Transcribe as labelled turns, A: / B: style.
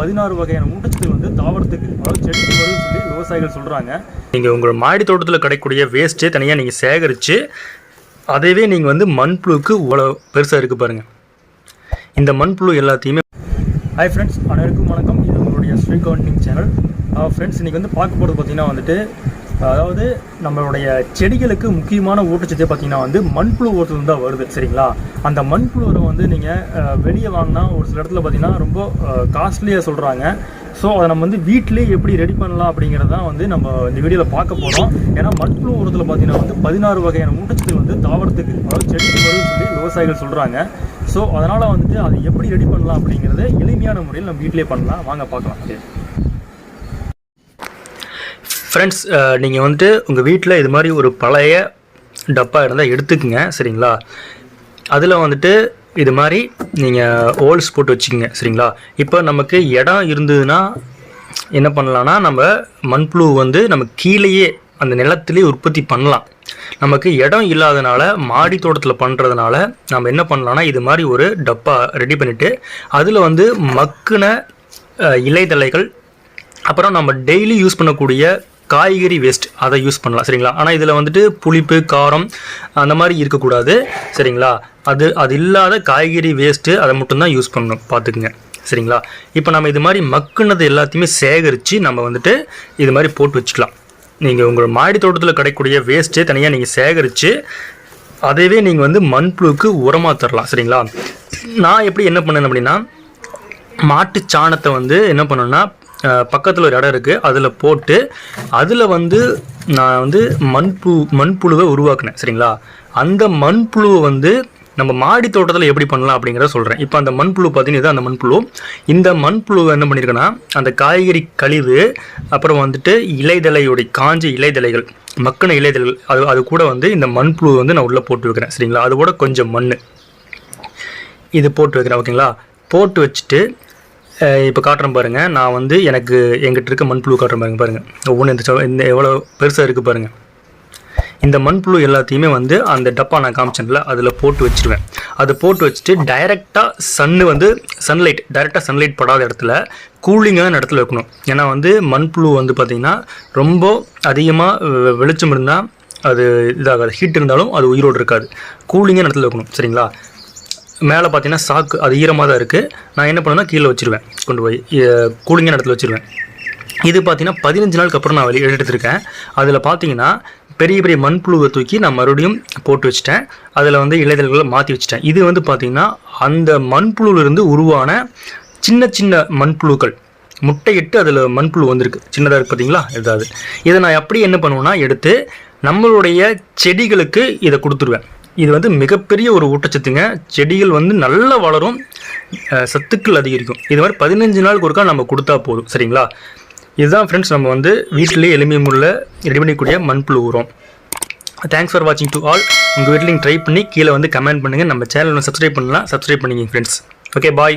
A: பதினாறு வகையான ஊட்டச்சத்துக்கள் வந்து தாவரத்துக்கு அதாவது செடிக்கு வரும்னு சொல்லி விவசாயிகள் சொல்கிறாங்க நீங்கள் உங்கள் மாடி தோட்டத்தில் கிடைக்கக்கூடிய வேஸ்ட்டே தனியாக நீங்கள் சேகரித்து அதைவே நீங்கள் வந்து மண்புழுக்கு இவ்வளோ பெருசாக இருக்குது பாருங்கள் இந்த மண்புழு எல்லாத்தையுமே ஹாய் ஃப்ரெண்ட்ஸ் அனைவருக்கும் வணக்கம். இது உங்களுடைய ஸ்ரீ கவுண்டிங் சேனல் ஃப்ரெண்ட்ஸ் இன்றைக்கி வந்து பார்க்க போகிறது பார்த்தீங்கன்னா வந்துட்டு அதாவது நம்மளுடைய செடிகளுக்கு முக்கியமான ஊட்டச்சத்தே பார்த்தீங்கன்னா வந்து மண்புழு ஓரத்துலேருந்து தான் வருது சரிங்களா? அந்த மண்புழு வந்து நீங்கள் வெளியே வாங்கினா ஒரு சில இடத்துல பார்த்தீங்கன்னா ரொம்ப காஸ்ட்லியாக சொல்கிறாங்க ஸோ அதை நம்ம வந்து வீட்டிலே எப்படி ரெடி பண்ணலாம் அப்படிங்கிறது தான் வந்து நம்ம இந்த வீடியோவில் பார்க்க போகிறோம் ஏன்னா மண்புழு உரத்தில் பார்த்தீங்கன்னா வந்து பதினாறு வகையான ஊட்டச்சத்து வந்து தாவரத்துக்கு அதாவது செடிக்கு வரும்னு சொல்லி விவசாயிகள் சொல்கிறாங்க ஸோ அதனால் வந்துட்டு அதை எப்படி ரெடி பண்ணலாம் அப்படிங்கிறத எளிமையான முறையில் நம்ம வீட்டிலே பண்ணலாம். வாங்க பார்க்கலாம். ஃப்ரெண்ட்ஸ் uh, நீங்கள் வந்துட்டு உங்கள் வீட்டில் இது மாதிரி ஒரு பழைய டப்பா இருந்தால் எடுத்துக்கோங்க சரிங்களா? அதில் வந்துட்டு இது மாதிரி நீங்கள் ஹோல்ஸ் போட்டு வச்சுக்கோங்க சரிங்களா? இப்போ நமக்கு இடம் இருந்ததுன்னா என்ன பண்ணலான்னா நம்ம மண்புழு வந்து நம்ம கீழேயே அந்த நிலத்திலே உற்பத்தி பண்ணலாம். நமக்கு இடம் இல்லாதனால மாடி தோட்டத்தில் பண்ணுறதுனால நம்ம என்ன பண்ணலான்னா இது மாதிரி ஒரு டப்பா ரெடி பண்ணிவிட்டு அதில் வந்து மக்குன இலைதலைகள் அப்புறம் நம்ம டெய்லி யூஸ் பண்ணக்கூடிய காய்கறி வேஸ்ட் அதை யூஸ் பண்ணலாம் சரிங்களா? ஆனால் இதில் வந்துட்டு புளிப்பு காரம் அந்த மாதிரி இருக்கக்கூடாது சரிங்களா? அது அது இல்லாத காய்கறி வேஸ்ட்டு அதை மட்டும்தான் யூஸ் பண்ணணும் பார்த்துக்குங்க சரிங்களா? இப்போ நம்ம இது மாதிரி மக்குனது எல்லாத்தையுமே சேகரித்து நம்ம வந்துட்டு இது மாதிரி போட்டு வச்சுக்கலாம். நீங்கள் உங்கள் மாடி தோட்டத்தில் கிடைக்கக்கூடிய வேஸ்ட்டே தனியாக நீங்கள் சேகரித்து அதைவே நீங்கள் வந்து மண்புழுக்கு உரமாக தரலாம் சரிங்களா? நான் எப்படி என்ன பண்ணேன் அப்படின்னா மாட்டு சாணத்தை வந்து என்ன பண்ணேன்னா பக்கத்தில் ஒரு இடம் இருக்குது அதில் போட்டு அதில் வந்து நான் வந்து மண்பு மண்புழுவை உருவாக்குனேன் சரிங்களா? அந்த மண்புழுவை வந்து நம்ம மாடி தோட்டத்தில் எப்படி பண்ணலாம் அப்படிங்கிறத சொல்கிறேன் இப்போ அந்த மண்புழு பார்த்தீங்கன்னா அந்த மண்புழு. இந்த மண்புழுவை என்ன பண்ணியிருக்கேன்னா அந்த காய்கறி கழிவு அப்புறம் வந்துட்டு இலைதழையுடைய காஞ்ச இலைதழைகள் மக்கின இலைதழைகள் அது அது கூட வந்து இந்த மண்புழு வந்து நான் உள்ளே போட்டு வைக்கிறேன் சரிங்களா? அது கூட கொஞ்சம் மண் இது போட்டு வைக்கிறேன் ஓகேங்களா? போட்டு வச்சுட்டு இப்போ காட்டுறேன் பாருங்கள் நான் வந்து எனக்கு எங்கிட்ட இருக்க மண்புழு காட்டுறேன் பாருங்க பாருங்கள் ஒவ்வொன்று இந்த இந்த எவ்வளோ பெருசாக இருக்குது பாருங்கள் இந்த மண்புழு எல்லாத்தையுமே வந்து அந்த டப்பா நான் காமிச்சேன்ல அதில் போட்டு வச்சிருவேன். அதை போட்டு வச்சுட்டு டைரெக்டாக சன்னு வந்து சன்லைட் டைரெக்டாக சன்லைட் படாத இடத்துல கூலிங்கான இடத்துல வைக்கணும். ஏன்னா வந்து மண்புழு வந்து பார்த்திங்கன்னா ரொம்ப அதிகமாக வெளிச்சம் இருந்தால் அது இதாகாது. ஹீட் இருந்தாலும் அது உயிரோடு இருக்காது. கூலிங்கான இடத்துல வைக்கணும் சரிங்களா? மேலே பார்த்தீங்கன்னா சாக்கு அது ஈரமாக தான் இருக்குது நான் என்ன பண்ணுவேன்னா கீழே வச்சுருவேன். கொண்டு போய் கூலிங்கான இடத்துல வச்சிருவேன். இது பார்த்தீங்கன்னா பதினஞ்சு நாளுக்கு அப்புறம் நான் வெளியே எடுத்துருக்கேன். அதில் பார்த்தீங்கன்னா பெரிய பெரிய மண்புழுவை தூக்கி நான் மறுபடியும் போட்டு வச்சிட்டேன். அதில் வந்து இலைதல்களை மாற்றி வச்சிட்டேன். இது வந்து பார்த்திங்கன்னா அந்த மண்புழுவிலிருந்து உருவான சின்ன சின்ன மண்புழுக்கள். முட்டையிட்டு அதில் மண்புழு வந்திருக்கு. சின்னதாக இருக்குது பார்த்தீங்களா ஏதாவது இதை நான் எப்படி என்ன பண்ணுவேன்னா எடுத்து நம்மளுடைய செடிகளுக்கு இதை கொடுத்துருவேன். இது வந்து மிகப்பெரிய ஒரு ஊட்டச்சத்துங்க. செடிகள் வந்து நல்லா வளரும் சத்துக்கள் அதிகரிக்கும். இது மாதிரி பதினஞ்சு நாளுக்கு ஒருக்கா நம்ம கொடுத்தா போதும் சரிங்களா? இதுதான் ஃப்ரெண்ட்ஸ் நம்ம வந்து வீட்டிலேயே எளிமை முறையில் ரெடி பண்ணிக்கூடிய மண்புழு உரம். தேங்க்ஸ் ஃபார் வாட்சிங் டு ஆல் உங்கள் வீட்டில் ட்ரை பண்ணி கீழே வந்து கமெண்ட் பண்ணுங்கள் நம்ம சேனல் சப்ஸ்கிரைப் பண்ணலாம் சப்ஸ்கிரைப் பண்ணிங்க ஃப்ரெண்ட்ஸ் ஓகே பாய்